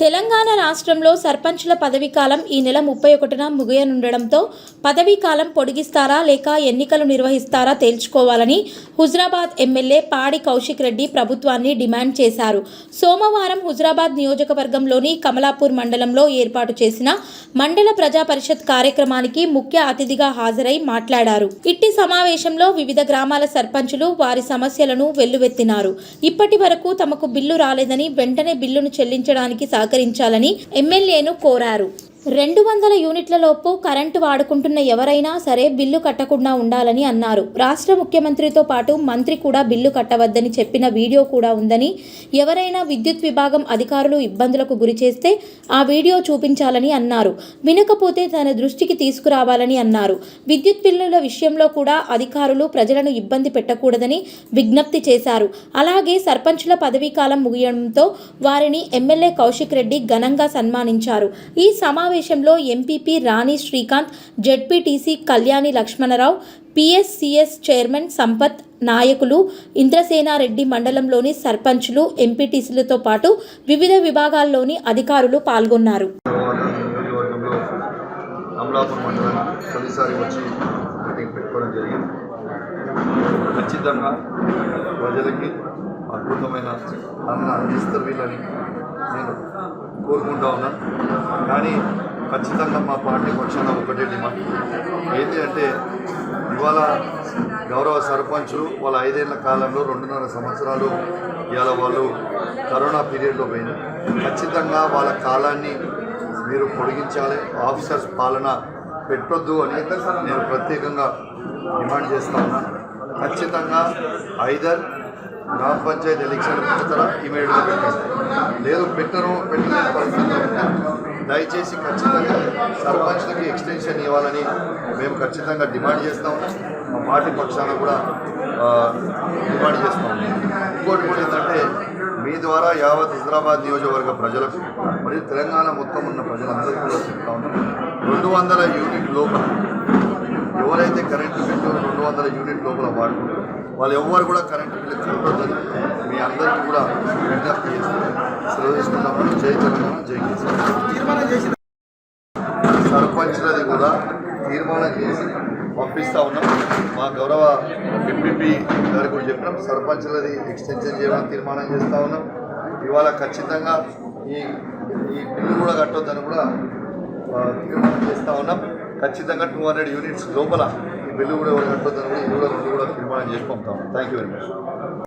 తెలంగాణ రాష్ట్రంలో సర్పంచుల పదవీ కాలం ఈ నెల ముప్పై ఒకటిన ముగియనుండడంతో పదవీ కాలం పొడిగిస్తారా లేక ఎన్నికలు నిర్వహిస్తారా తేల్చుకోవాలని హుజరాబాద్ ఎమ్మెల్యే పాడి కౌశిక్ రెడ్డి ప్రభుత్వాన్ని డిమాండ్ చేశారు. సోమవారం హుజరాబాద్ నియోజకవర్గంలోని కమలాపూర్ మండలంలో ఏర్పాటు చేసిన మండల ప్రజా పరిషత్ కార్యక్రమానికి ముఖ్య అతిథిగా హాజరై మాట్లాడారు. ఇట్టి సమావేశంలో వివిధ గ్రామాల సర్పంచులు వారి సమస్యలను వెల్లువెత్తినారు. ఇప్పటి వరకు తమకు బిల్లు రాలేదని వెంటనే బిల్లును చెల్లించడానికి సహకరించాలని ఎమ్మెల్యేను కోరారు. రెండు వందల యూనిట్లలోపు కరెంటు వాడుకుంటున్న ఎవరైనా సరే బిల్లు కట్టకుండా ఉండాలని అన్నారు. రాష్ట్ర ముఖ్యమంత్రితో పాటు మంత్రి కూడా బిల్లు కట్టవద్దని చెప్పిన వీడియో కూడా ఉందని ఎవరైనా విద్యుత్ విభాగం అధికారులు ఇబ్బందులకు గురి చేస్తే ఆ వీడియో చూపించాలని అన్నారు. వినకపోతే తన దృష్టికి తీసుకురావాలని అన్నారు. విద్యుత్ బిల్లుల విషయంలో కూడా అధికారులు ప్రజలను ఇబ్బంది పెట్టకూడదని విజ్ఞప్తి చేశారు. అలాగే సర్పంచుల పదవీ కాలం ముగియడంతో వారిని ఎమ్మెల్యే కౌశిక్ రెడ్డి ఘనంగా సన్మానించారు. ఈ సమావేశంలో MPP Rani Srikanth ZPTC Kalyani Lakshmana Rao PSCS chairman Sampath నాయకులు ఇంద్రసేనారెడ్డి మండలంలోని సర్పంచులు ఎంపీటీసీలతో పాటు వివిధ విభాగాల్లోని అధికారులు పాల్గొన్నారు. ఖచ్చితంగా ప్రజలకి అద్భుతమైన అన్న అందిస్తారు వీళ్ళని నేను కోరుకుంటా ఉన్నాను కానీ ఖచ్చితంగా మా పార్టీ పక్షాన ఒకటే డిమాండ్. ఏంటి అంటే ఇవాళ గౌరవ సర్పంచులు వాళ్ళ ఐదేళ్ళ కాలంలో రెండున్నర సంవత్సరాలు ఇవాళ వాళ్ళు కరోనా పీరియడ్లో పోయింది ఖచ్చితంగా వాళ్ళ కాలాన్ని మీరు పొడిగించాలి. ఆఫీసర్స్ పాలన పెట్టొద్దు అని నేను ప్రత్యేకంగా డిమాండ్ చేస్తా ఉన్నాను ఖచ్చితంగా ఐదర్ గ్రామ పంచాయతీ ఎలక్షన్ పెడతారా? ఇమీడియట్గా పెట్టేస్తారు లేదు పెట్టరు పెట్టలేని పరిస్థితుల్లో దయచేసి ఖచ్చితంగా సర్పంచ్లకి ఎక్స్టెన్షన్ ఇవ్వాలని మేము ఖచ్చితంగా డిమాండ్ చేస్తాము మా పార్టీ పక్షాన కూడా డిమాండ్ చేస్తాము ఇంకోటి కూడా ఏంటంటే మీ ద్వారా యావత్ హైదరాబాద్ నియోజకవర్గ ప్రజలకు మరియు తెలంగాణ మొత్తం ఉన్న ప్రజలందరికీ కూడా చెప్తా ఉన్నాం. రెండు వందల యూనిట్ లోపల ఎవరైతే కరెంటు బిల్లు రెండు వందల యూనిట్ లోపల వాడుకుంటారో వాళ్ళు ఎవ్వరు కూడా కరెంటు బిల్లు కట్టొద్దని మీ అందరికీ కూడా విజ్ఞప్తి చేస్తున్నాం సెలవు తీసుకుంటామని జై తెలంగాణ జై సర్పంచ్లది కూడా తీర్మానం చేసి పంపిస్తా ఉన్నాం. మా గౌరవ ఎంపీపీ గారికి కూడా చెప్పినాం. సర్పంచ్లది ఎక్స్టెన్షన్ చేయడానికి తీర్మానం చేస్తూ ఉన్నాం. ఇవాళ ఖచ్చితంగా ఈ ఈ బిల్లు కూడా కట్టొద్దని కూడా తీర్మానం చేస్తూ ఉన్నాం. ఖచ్చితంగా టూ హండ్రెడ్ యూనిట్స్ లోపల బిల్లు కూడా ఎవరు కట్టొద్దని కూడా ఇది కూడా రెండు కూడా తీర్మానం చేసి పంపుతాం. Thank you very much